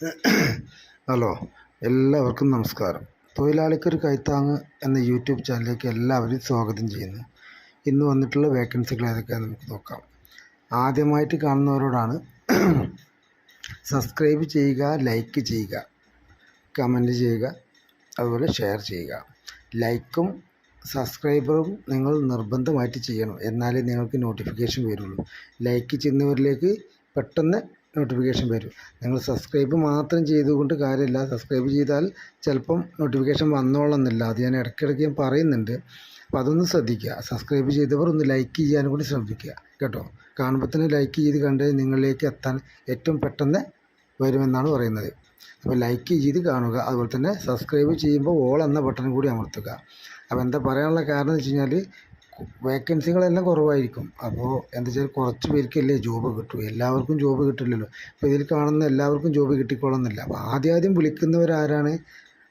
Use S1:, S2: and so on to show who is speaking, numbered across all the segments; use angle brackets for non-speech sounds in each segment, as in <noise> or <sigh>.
S1: <clears throat> Hello എല്ലാവർക്കും നമസ്കാരം. തൊഴിലാളിക്കൊരു കൈത്താങ് എന്ന യൂട്യൂബ് ചാനലിലേക്ക് എല്ലാവരും സ്വാഗതം ചെയ്യുന്നു. ഇന്ന് വന്നിട്ടുള്ള വേക്കൻസികൾ ഏതൊക്കെയാണെന്ന് നമുക്ക് നോക്കാം. ആദ്യമായിട്ട് കാണുന്നവരോടാണ് <clears throat> സബ്സ്ക്രൈബ് ചെയ്യുക ലൈക്ക് ചെയ്യുക കമന്റ് ചെയ്യുക അതുപോലെ ഷെയർ ചെയ്യുക. ലൈക്കും സബ്സ്ക്രൈബറും നിങ്ങൾ നിർബന്ധമായിട്ട് ചെയ്യണം. എന്നാലേ നിങ്ങൾക്ക് നോട്ടിഫിക്കേഷൻ വരുള്ളൂ. ലൈക്ക് ചെയ്യുന്നവരിലേക്ക് പെട്ടെന്ന് നോട്ടിഫിക്കേഷൻ വരും. നിങ്ങൾ സബ്സ്ക്രൈബ് മാത്രം ചെയ്തുകൊണ്ട് കാര്യമില്ല. സബ്സ്ക്രൈബ് ചെയ്താൽ ചിലപ്പം നോട്ടിഫിക്കേഷൻ വന്നോളന്നില്ല. അത് ഞാൻ ഇടയ്ക്കിടയ്ക്ക് പറയുന്നുണ്ട്. അപ്പോൾ അതൊന്ന് ശ്രദ്ധിക്കുക. സബ്സ്ക്രൈബ് ചെയ്തവർ ഒന്ന് ലൈക്ക് ചെയ്യാനും കൂടി ശ്രമിക്കുക കേട്ടോ? കാണുമ്പോൾ തന്നെ ലൈക്ക് ചെയ്ത് കണ്ട് നിങ്ങളിലേക്ക് എത്താൻ ഏറ്റവും പെട്ടെന്ന് വരുമെന്നാണ് പറയുന്നത്. അപ്പോൾ ലൈക്ക് ചെയ്ത് കാണുക. അതുപോലെ തന്നെ സബ്സ്ക്രൈബ് ചെയ്യുമ്പോൾ ഓൾ എന്ന ബട്ടൺ കൂടി അമർത്തുക. അപ്പോൾ എന്താ പറയാനുള്ള കാരണം എന്ന് വെച്ച് കഴിഞ്ഞാൽ വേക്കൻസികളെല്ലാം കുറവായിരിക്കും. അപ്പോൾ എന്താ വെച്ചാൽ കുറച്ച് പേർക്കല്ലേ ജോബ് കിട്ടൂ. എല്ലാവർക്കും ജോബ് കിട്ടില്ലല്ലോ. അപ്പോൾ ഇതിൽ കാണുന്ന എല്ലാവർക്കും ജോബ് കിട്ടിക്കോളുന്നില്ല. അപ്പോൾ ആദ്യം ആദ്യം വിളിക്കുന്നവരാരാണ്?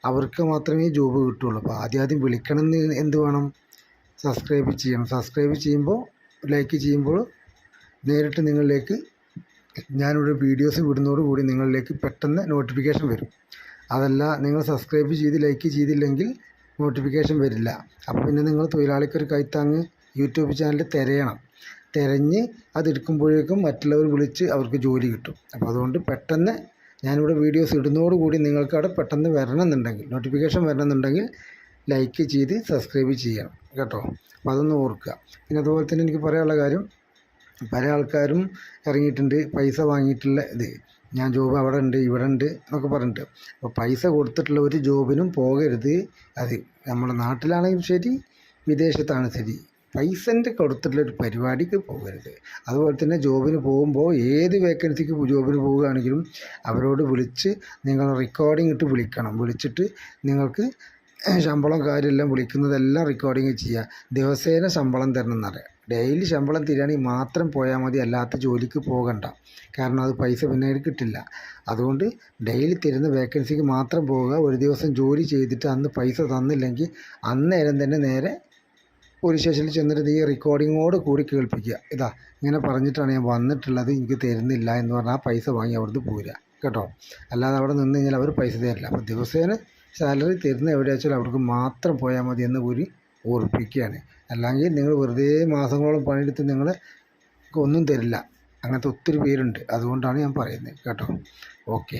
S1: അവർക്ക് മാത്രമേ ജോബ് കിട്ടുള്ളൂ. അപ്പോൾ ആദ്യം ആദ്യം വിളിക്കണമെന്ന് എന്ത് വേണം? സബ്സ്ക്രൈബ് ചെയ്യണം. സബ്സ്ക്രൈബ് ചെയ്യുമ്പോൾ ലൈക്ക് ചെയ്യുമ്പോൾ നേരിട്ട് നിങ്ങളിലേക്ക് ഞാനിവിടെ വീഡിയോസ് വിടുന്നതോടുകൂടി നിങ്ങളിലേക്ക് പെട്ടെന്ന് നോട്ടിഫിക്കേഷൻ വരും. അതല്ല നിങ്ങൾ സബ്സ്ക്രൈബ് ചെയ്ത് ലൈക്ക് ചെയ്തില്ലെങ്കിൽ നോട്ടിഫിക്കേഷൻ വരില്ല. അപ്പോൾ പിന്നെ നിങ്ങൾ തൊഴിലാളിക്കൊരു കൈത്താങ്ങ് യൂട്യൂബ് ചാനൽ തിരയണം. തിരഞ്ഞ് അതെടുക്കുമ്പോഴേക്കും മറ്റുള്ളവർ വിളിച്ച് അവർക്ക് ജോലി കിട്ടും. അപ്പോൾ അതുകൊണ്ട് പെട്ടെന്ന് ഞാനിവിടെ വീഡിയോസ് ഇടുന്നതോടുകൂടി നിങ്ങൾക്ക് അവിടെ പെട്ടെന്ന് വരണമെന്നുണ്ടെങ്കിൽ നോട്ടിഫിക്കേഷൻ വരണമെന്നുണ്ടെങ്കിൽ ലൈക്ക് ചെയ്ത് സബ്സ്ക്രൈബ് ചെയ്യണം. കേട്ടോ? അപ്പോൾ അതൊന്ന് ഓർക്കുക. പിന്നെ അതുപോലെ തന്നെ എനിക്ക് പറയാനുള്ള കാര്യം പല ആൾക്കാരും ഇറങ്ങിയിട്ടുണ്ട് പൈസ വാങ്ങിയിട്ടുള്ള ഇത്. ഞാൻ ജോബ് അവിടെ ഉണ്ട് ഇവിടെ ഉണ്ട് എന്നൊക്കെ പറഞ്ഞിട്ട്. അപ്പോൾ പൈസ കൊടുത്തിട്ടുള്ള ഒരു ജോബിനും പോകരുത്. അത് നമ്മുടെ നാട്ടിലാണെങ്കിലും ശരി വിദേശത്താണ് ശരി. പൈസന്റെ കൊടുത്തിട്ടുള്ള ഒരു പരിപാടിക്ക് പോകരുത്. അതുപോലെ തന്നെ ജോബിന് പോകുമ്പോൾ ഏത് വേക്കൻസിക്ക് ജോബിന് പോവുകയാണെങ്കിലും അവരോട് വിളിച്ച് നിങ്ങൾ റെക്കോർഡിംഗ് ഇട്ട് വിളിക്കണം. വിളിച്ചിട്ട് നിങ്ങൾക്ക് ശമ്പളം കാര്യമെല്ലാം വിളിക്കുന്നതെല്ലാം റെക്കോർഡിങ് ചെയ്യുക. ദിവസേന ശമ്പളം തരണം എന്നറിയാം ഡെയിലി ശമ്പളം തരികയാണെങ്കിൽ മാത്രം പോയാൽ മതി അല്ലാത്ത ജോലിക്ക് പോകണ്ട. കാരണം അത് പൈസ പിന്നീട് കിട്ടില്ല. അതുകൊണ്ട് ഡെയിലി തരുന്ന വേക്കൻസിക്ക് മാത്രം പോവുക. ഒരു ദിവസം ജോലി ചെയ്തിട്ട് അന്ന് പൈസ തന്നില്ലെങ്കിൽ അന്നേരം തന്നെ നേരെ ഒരു സ്റ്റേഷനിൽ ചെന്നിട്ട് ഈ റെക്കോർഡിങ്ങോട് കൂടി കേൾപ്പിക്കുക. ഇതാ ഇങ്ങനെ പറഞ്ഞിട്ടാണ് ഞാൻ വന്നിട്ടുള്ളത്. എനിക്ക് തരുന്നില്ല എന്ന് പറഞ്ഞാൽ ആ പൈസ വാങ്ങി അവിടുന്ന് പോരുക. കേട്ടോ? അല്ലാതെ അവിടെ നിന്ന് കഴിഞ്ഞാൽ അവർ പൈസ തരില്ല. അപ്പോൾ ദിവസേന സാലറി തരുന്ന എവിടെയാച്ചാൽ അവർക്ക് മാത്രം പോയാൽ മതി എന്ന് കൂടി ഓർപ്പിക്കുകയാണ്. അല്ലെങ്കിൽ നിങ്ങൾ വെറുതെ മാസങ്ങളോളം പണിയെടുത്ത് നിങ്ങൾ ഒന്നും തരില്ല. അങ്ങനത്തെ ഒത്തിരി പേരുണ്ട്. അതുകൊണ്ടാണ് ഞാൻ പറയുന്നത്. കേട്ടോ? ഓക്കെ.